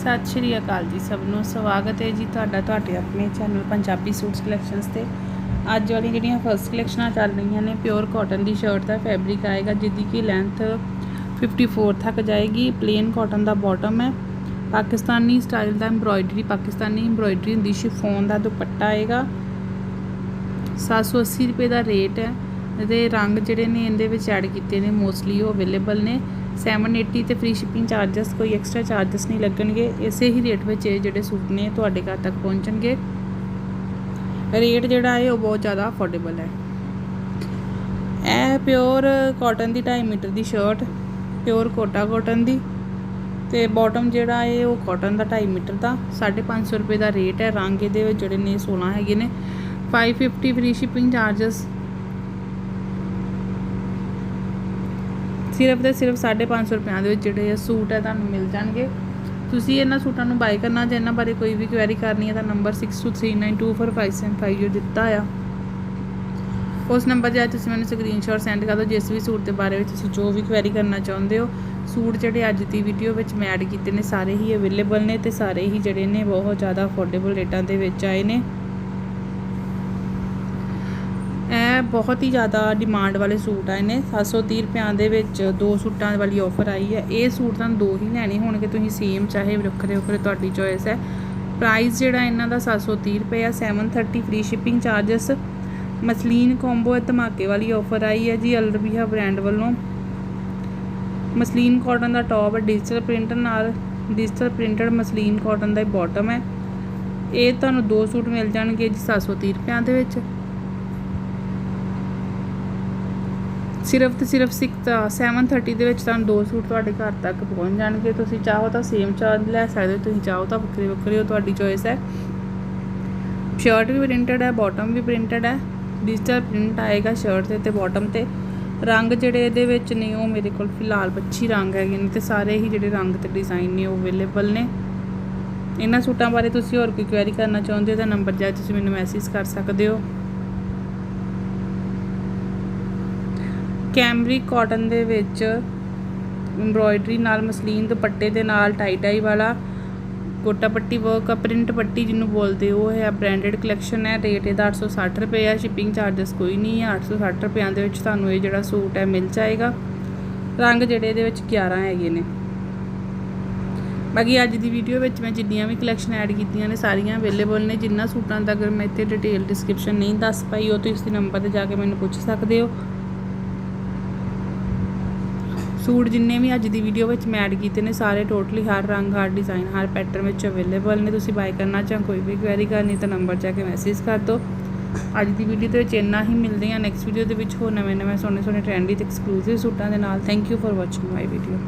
ਸਤਿ ਸ਼੍ਰੀ ਅਕਾਲ ਜੀ ਸਭ ਨੂੰ। ਸਵਾਗਤ ਹੈ ਜੀ ਤੁਹਾਡਾ ਤੁਹਾਡੇ ਆਪਣੇ ਚੈਨਲ ਪੰਜਾਬੀ ਸੂਟ ਕਲੈਕਸ਼ਨਸ ਤੇ। ਅੱਜ ਵਾਲੀ ਜਿਹੜੀਆਂ ਫਰਸਟ ਕਲੈਕਸ਼ਨਾਂ ਚੱਲ ਰਹੀਆਂ ਨੇ ਪਿਓਰ ਕਾਟਨ ਦੀ ਸ਼ਰਟ ਦਾ ਫੈਬਰਿਕ ਆਏਗਾ, ਜਿਹਦੀ ਕੀ ਲੈਂਥ 54 ਤੱਕ ਜਾਏਗੀ। ਪਲੇਨ ਕਾਟਨ ਦਾ ਬਾਟਮ ਹੈ। ਪਾਕਿਸਤਾਨੀ ਸਟਾਈਲ ਦਾ ਐਮਬ੍ਰੋਇਡਰੀ ਪਾਕਿਸਤਾਨੀ ਐਮਬ੍ਰੋਇਡਰੀ ਹੁੰਦੀ ਸ਼ਿਫੋਨ ਦਾ ਦੁਪੱਟਾ ਆਏਗਾ। 780 ਰੁਪਏ ਦਾ ਰੇਟ ਹੈ। ਇਹਦੇ ਰੰਗ ਜਿਹੜੇ ਨੇ, ਇਹਦੇ ਵਿੱਚ ਐਡ ਕੀਤੇ ਨੇ ਮੋਸਟਲੀ ਉਹ ਅਵੇਲੇਬਲ ਨੇ। 780 ਤੇ ਫ੍ਰੀ ਸ਼ਿਪਿੰਗ ਚਾਰजेस ਕੋਈ ਐਕਸਟਰਾ ਚਾਰजेस ਨਹੀਂ ਲੱਗਣਗੇ। ਇਸੇ ਹੀ ਰੇਟ ਵਿੱਚ ਇਹ ਜਿਹੜੇ ਸੂਟ ਨੇ, ਤੁਹਾਡੇ ਘਰ ਤੱਕ ਪਹੁੰਚਣਗੇ। ਰੇਟ ਜਿਹੜਾ ਹੈ, ਉਹ ਬਹੁਤ ਜ਼ਿਆਦਾ ਅਫੋਰਡੇਬਲ ਹੈ। ਇਹ ਪਿਓਰ ਕਾਟਨ ਦੀ 2.5 ਮੀਟਰ ਦੀ ਸ਼ਰਟ ਪਿਓਰ ਕੋਟਾ ਕਾਟਨ ਦੀ। ਤੇ ਬਾਟਮ ਜਿਹੜਾ ਹੈ, ਉਹ ਕਾਟਨ ਦਾ 2.5 ਮੀਟਰ ਦਾ। 550 ਰੁਪਏ ਦਾ ਰੇਟ ਹੈ। ਰੰਗ ਇਹਦੇ ਵਿੱਚ ਜਿਹੜੇ ਨੇ 16 ਹੈਗੇ ਨੇ। 550 ਫ੍ਰੀ ਸ਼ਿਪਿੰਗ ਚਾਰजेस ਸਿਰਫ ਤੇ ਸਿਰਫ 550 ਰੁਪਿਆਂ ਦੇ ਵਿੱਚ ਜਿਹੜੇ ਇਹ ਸੂਟ ਹੈ ਤੁਹਾਨੂੰ ਮਿਲ ਜਾਣਗੇ। ਤੁਸੀਂ ਇਹਨਾਂ ਸੂਟਾਂ ਨੂੰ ਬਾਈ ਕਰਨਾ, ਜੇ ਇਹਨਾਂ ਬਾਰੇ ਕੋਈ ਵੀ ਕੁਐਰੀ ਕਰਨੀ ਹੈ ਤਾਂ ਨੰਬਰ 6239245750 ਜੋ ਦਿੱਤਾ ਆ। ਉਸ ਨੰਬਰ 'ਤੇ ਤੁਸੀਂ ਮੈਨੂੰ ਸਕਰੀਨਸ਼ਾਟ ਸੈਂਡ ਕਰ ਦਿਓ, ਜਿਸ ਵੀ ਸੂਟ ਦੇ ਬਾਰੇ ਵਿੱਚ ਤੁਸੀਂ ਜੋ ਵੀ ਕੁਐਰੀ ਕਰਨਾ ਚਾਹੁੰਦੇ ਹੋ। ਸੂਟ ਜਿਹੜੇ ਅੱਜ ਦੀ ਵੀਡੀਓ ਵਿੱਚ ਮੈਂ ਐਡ ਕੀਤੇ ਨੇ, ਸਾਰੇ ਹੀ ਅਵੇਲੇਬਲ ਨੇ ਤੇ ਸਾਰੇ ਹੀ ਜਿਹੜੇ ਨੇ ਬਹੁਤ ਜ਼ਿਆਦਾ ਅਫੋਰਡੇਬਲ ਰੇਟਾਂ ਦੇ ਵਿੱਚ ਆਏ ਨੇ। ਇਹ ਬਹੁਤ ਹੀ ਜ਼ਿਆਦਾ ਡਿਮਾਂਡ ਵਾਲੇ ਸੂਟ ਆਏ ਨੇ 730 ਰੁਪਿਆਂ ਦੇ ਵਿੱਚ ਦੋ ਸੂਟਾਂ ਵਾਲੀ ਆਫਰ ਆਈ ਹੈ। ਇਹ ਸੂਟ ਤੁਹਾਨੂੰ ਦੋ ਹੀ ਲੈਣੇ ਹੋਣਗੇ, ਤੁਸੀਂ ਸੇਮ ਚਾਹੇ ਵੱਖਰੇ ਵੱਖਰੇ ਤੁਹਾਡੀ ਚੋਇਸ ਹੈ। ਪ੍ਰਾਈਸ ਜਿਹੜਾ ਇਹਨਾਂ ਦਾ 730 ਰੁਪਏ ਆ 730 free shipping charges muslin combo ਹੈ ਧਮਾਕੇ ਵਾਲੀ ਆਫਰ ਆਈ ਹੈ ਜੀ ਅਲਰਬੀਹਾ ਬ੍ਰਾਂਡ ਵੱਲੋਂ। ਮਸਲੀਨ ਕਾਟਨ ਦਾ ਟੌਪ ਹੈ ਡਿਜੀਟਲ ਪ੍ਰਿੰਟ ਨਾਲ ਡਿਜੀਟਲ ਪ੍ਰਿੰਟਡ ਮਸਲੀਨ ਕਾਟਨ ਦਾ ਬਾਟਮ ਹੈ। ਇਹ ਤੁਹਾਨੂੰ ਦੋ ਸੂਟ ਮਿਲ ਜਾਣਗੇ ਜੀ 730 ਰੁਪਿਆਂ ਦੇ ਵਿੱਚ। ਸਿਰਫ ਤੇ ਸਿਰਫ 6 730 ਦੇ ਵਿੱਚ ਤੁਹਾਨੂੰ ਦੋ ਸੂਟ ਤੁਹਾਡੇ ਘਰ ਤੱਕ ਪਹੁੰਚ ਜਾਣਗੇ। ਤੁਸੀਂ ਚਾਹੋ ਤਾਂ ਸੇਮ ਚਾਰਜ ਲੈ ਸਕਦੇ ਹੋ, ਤੁਸੀਂ ਚਾਹੋ ਤਾਂ ਵੱਖਰੇ ਵੱਖਰੇ ਉਹ ਤੁਹਾਡੀ ਚੋਇਸ ਹੈ। ਸ਼ਰਟ ਵੀ ਪ੍ਰਿੰਟਡ ਹੈ ਬਾਟਮ ਵੀ ਪ੍ਰਿੰਟਡ ਹੈ। ਡਿਜੀਟਲ ਪ੍ਰਿੰਟ ਆਏਗਾ ਸ਼ਰਟ ਤੇ ਤੇ ਬਾਟਮ ਤੇ। ਰੰਗ ਜਿਹੜੇ ਇਹਦੇ ਵਿੱਚ ਨੇ, ਉਹ ਮੇਰੇ ਕੋਲ ਫਿਲਹਾਲ 25 ਰੰਗ ਹੈਗੇ ਨੇ ਤੇ ਸਾਰੇ ਹੀ ਜਿਹੜੇ ਰੰਗ ਤੇ ਡਿਜ਼ਾਈਨ ਨੇ, ਉਹ ਅਵੇਲੇਬਲ ਨੇ। ਇਹਨਾਂ ਸੂਟਾਂ ਬਾਰੇ ਤੁਸੀਂ ਹੋਰ ਕੋਈ ਕੁਐਰੀ ਕਰਨਾ ਚਾਹੁੰਦੇ ਹੋ ਤਾਂ ਨੰਬਰ ਜਾ ਤੁਸੀਂ ਮੈਨੂੰ ਮੈਸੇਜ ਕਰ ਸਕਦੇ ਹੋ। ਕੈਮਰਿਕ ਕਾਟਨ ਦੇ ਵਿੱਚ ਐਮਬ੍ਰੋਇਡਰੀ ਨਾਲ ਮਸਲੀਨ ਦੁਪੱਟੇ ਦੇ ਨਾਲ ਟਾਈ ਟਾਈ ਵਾਲਾ ਗੋਟਾ ਪੱਟੀ ਵਰਕ ਪ੍ਰਿੰਟ ਪੱਟੀ ਜਿਹਨੂੰ ਬੋਲਦੇ ਉਹ ਹੈ ਬ੍ਰਾਂਡਡ ਕਲੈਕਸ਼ਨ ਹੈ ਰੇਟ ਇਹਦਾ 860 ਰੁਪਏ ਆ ਸ਼ਿਪਿੰਗ ਚਾਰजेस ਕੋਈ ਨਹੀਂ ਹੈ 860 ਰੁਪਿਆਂ ਦੇ ਵਿੱਚ ਤੁਹਾਨੂੰ ਇਹ ਜਿਹੜਾ ਸੂਟ ਹੈ ਮਿਲ ਜਾਏਗਾ। ਰੰਗ ਜਿਹੜੇ ਇਹਦੇ ਵਿੱਚ 11 ਹੈਗੇ ਨੇ। ਬਾਕੀ ਅੱਜ ਦੀ ਵੀਡੀਓ ਵਿੱਚ ਮੈਂ ਜਿੰਨੀਆਂ ਵੀ ਕਲੈਕਸ਼ਨ ਐਡ ਕੀਤੀਆਂ ਨੇ, ਸਾਰੀਆਂ ਅਵੇਲੇਬਲ ਨੇ, ਜਿੰਨਾ ਸੂਟਾਂ ਦਾ ਅਗਰ ਮੈਂ ਇੱਥੇ ਡਿਟੇਲ ਡਿਸਕ੍ਰਿਪਸ਼ਨ ਨਹੀਂ ਦੱਸ ਪਾਈ, ਉਹ ਤੁਸੀਂ ਇਸ ਨੰਬਰ ਤੇ ਜਾ ਕੇ ਮੈਨੂੰ ਪੁੱਛ ਸਕਦੇ ਹੋ। ਸੂਟ ਜਿੰਨੇ ਵੀ ਅੱਜ ਦੀ ਵੀਡੀਓ ਵਿੱਚ ਮੈਂ ਐਡ ਕੀਤੇ ਨੇ, ਸਾਰੇ ਟੋਟਲੀ ਹਰ ਰੰਗ, ਹਰ ਡਿਜ਼ਾਈਨ ਹਰ ਪੈਟਰਨ ਵਿੱਚ ਅਵੇਲੇਬਲ ਨੇ। ਤੁਸੀਂ ਬਾਈ ਕਰਨਾ ਚਾਹ, ਕੋਈ ਵੀ ਕੁਐਰੀ ਕਰਨੀ ਤਾਂ ਨੰਬਰ ਜਾ ਕੇ ਮੈਸੇਜ ਕਰ ਦਿਓ। ਅੱਜ ਦੀ ਵੀਡੀਓ ਦੇ ਵਿੱਚ ਇੰਨਾ ਹੀ, ਮਿਲਦੇ ਹਾਂ ਨੈਕਸਟ ਵੀਡੀਓ ਦੇ ਵਿੱਚ ਹੋਰ ਨਵੇਂ ਨਵੇਂ ਸੋਹਣੇ ਸੋਹਣੇ ਟ੍ਰੈਂਡੀ ਤੇ ਐਕਸਕਲੂਸਿਵ ਸੂਟਾਂ ਦੇ ਨਾਲ। Thank you for watching my video